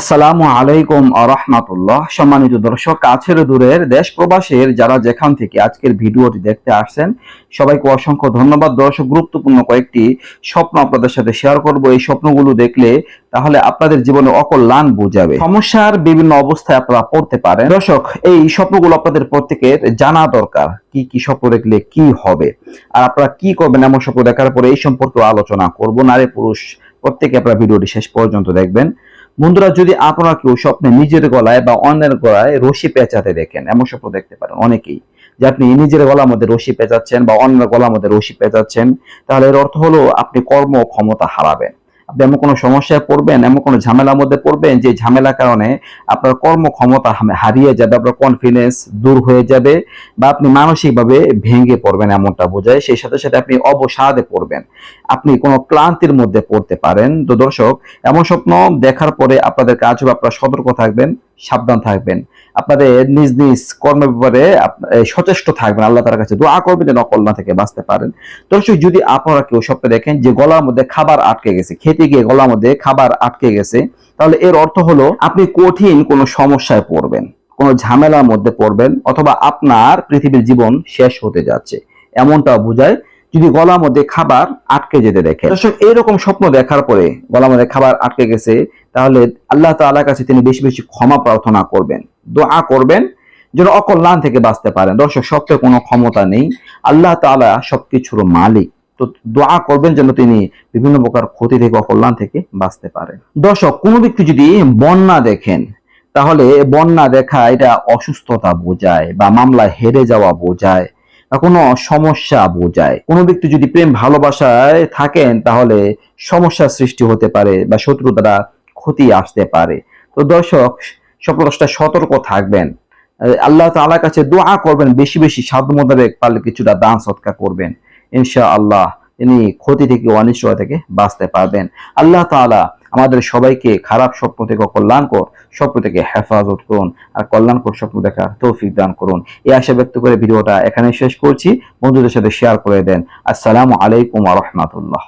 আসসালামু আলাইকুম আরহামাতুল্লাহ সম্মানিত দর্শক, কাছের দূরের দেশ প্রবাসের যারা যেখান থেকে আজকের ভিডিওটি দেখতে আসছেন, সবাইকে অসংখ্য ধন্যবাদ। দর্শক, গুরুত্বপূর্ণ কয়েকটি স্বপ্ন আপনাদের সাথে শেয়ার করব। এই স্বপ্নগুলো দেখলে তাহলে আপনাদের জীবনে অকল্যাণ বোঝাবে। সমস্যার বিভিন্ন অবস্থায় আপনারা পড়তে পারেন। দর্শক, এই স্বপ্নগুলো আপনাদের প্রত্যেকের জানা দরকার। কি কি স্বপ্ন দেখলে কি হবে? আর আপনারা কি করবেন এমন স্বপ্ন দেখার পরে এই সম্পর্কে আলোচনা করব। নারী পুরুষ, প্রত্যেকে আপনারা ভিডিওটি শেষ পর্যন্ত দেখবেন। বন্ধুরা, যদি আপনারা কেউ স্বপ্নে নিজের গলায় বা অন্যের গলায় রশি পেঁচাতে দেখেন, এমন স্বপ্ন দেখতে পারেন অনেকেই, যে আপনি নিজের গলার মধ্যে রশি পেঁচাচ্ছেন বা অন্যের গলার মধ্যে রশি পেঁচাচ্ছেন, তাহলে এর অর্থ হলো আপনি কর্ম ক্ষমতা হারাবেন। আপনি এমন কোনো সমস্যায় পড়বেন, এমন কোনো ঝামেলার মধ্যে পড়বেন যে ঝামেলার কারণে আপনার কর্মক্ষমতা হারিয়ে যাবে, আপনার কনফিডেন্স দূর হয়ে যাবে বা আপনি মানসিকভাবে ভেঙে পড়বেন এমনটা বোঝায়। সেই সাথে সাথে আপনি অবসাদে পড়বেন। আপনি কোনো ক্লান্তির মধ্যে পড়তে পারেন। তো দর্শক, এমন স্বপ্ন দেখার পরে আপনাদের কাজ আপনারা সতর্ক থাকবেন। সাবধান থাকবেন। আপনাদের নিজ নিজ কর্মের ব্যাপারে সচেষ্ট থাকবেন। আল্লাহ তার কাছে দোয়া করবেন যেন অকল্যাণ থেকে বাঁচতে পারেন। দর্শক, যদি আপনারা কেউ স্বপ্নে দেখেন যে গলার মধ্যে খাবার আটকে গেছে, খেতে গিয়ে গলার মধ্যে খাবার আটকে গেছে, তাহলে এর অর্থ হলো আপনি কঠিন কোনো সমস্যায় পড়বেন, কোনো ঝামেলার মধ্যে পড়বেন, অথবা আপনার পৃথিবীর জীবন শেষ হতে যাচ্ছে। এমনটা বোঝায় যদি গলার মধ্যে খাবার আটকে যেতে দেখে দর্শক, এইরকম স্বপ্ন দেখার পরে গলার মধ্যে খাবার আটকে গেছে, তাহলে আল্লাহ তাআলার কাছে তিনি বেশি বেশি ক্ষমা প্রার্থনা করবেন, দোয়া করবেন, যেন অকল্যাণ থেকে বাঁচতে পারেন। দর্শক সত্যের কোনো ক্ষমতা নেই। আল্লাহ তাআলা সবকিছুর মালিক। তো দোয়া করবেন যেন তিনি বিভিন্ন প্রকার ক্ষতি থেকে, অকল্যাণ থেকে বাঁচতে পারেন। দর্শক, কোনো ব্যক্তি যদি বন্যা দেখেন, তাহলে বন্যা দেখা এটা অসুস্থতা বোঝায় বা মামলায় হেরে যাওয়া বোঝায়। কোনো সমস্যা বোঝায়। কোনো ব্যক্তি যদি প্রেম ভালোবাসায় থাকেন, তাহলে সমস্যার সৃষ্টি হতে পারে বা শত্রু দ্বারা ক্ষতি আসতে পারে। তো দর্শক স্বপ্নদশটা সতর্ক থাকবেন। আল্লাহ তাআলার কাছে দোয়া করবেন, বেশি বেশি সাধ্য মোতাবেক পারলে কিছুটা দান সৎকার করবেন। ইনশা আল্লাহ তিনি ক্ষতি থেকে অনিশ্চয় থেকে বাঁচতে পারবেন। আল্লাহ তাআলা আমাদের সবাইকে খারাপ স্বপ্ন থেকে কল্যাণ কর, স্বপ্ন থেকে হেফাজত করুন আর কল্যাণকর স্বপ্ন দেখার তৌফিক দান করুন। এই আশা ব্যক্ত করে ভিডিওটা এখানে শেষ করছি। বন্ধুদের সাথে শেয়ার করে দেন। আসসালামু আলাইকুম রাহমাতুল্লাহ।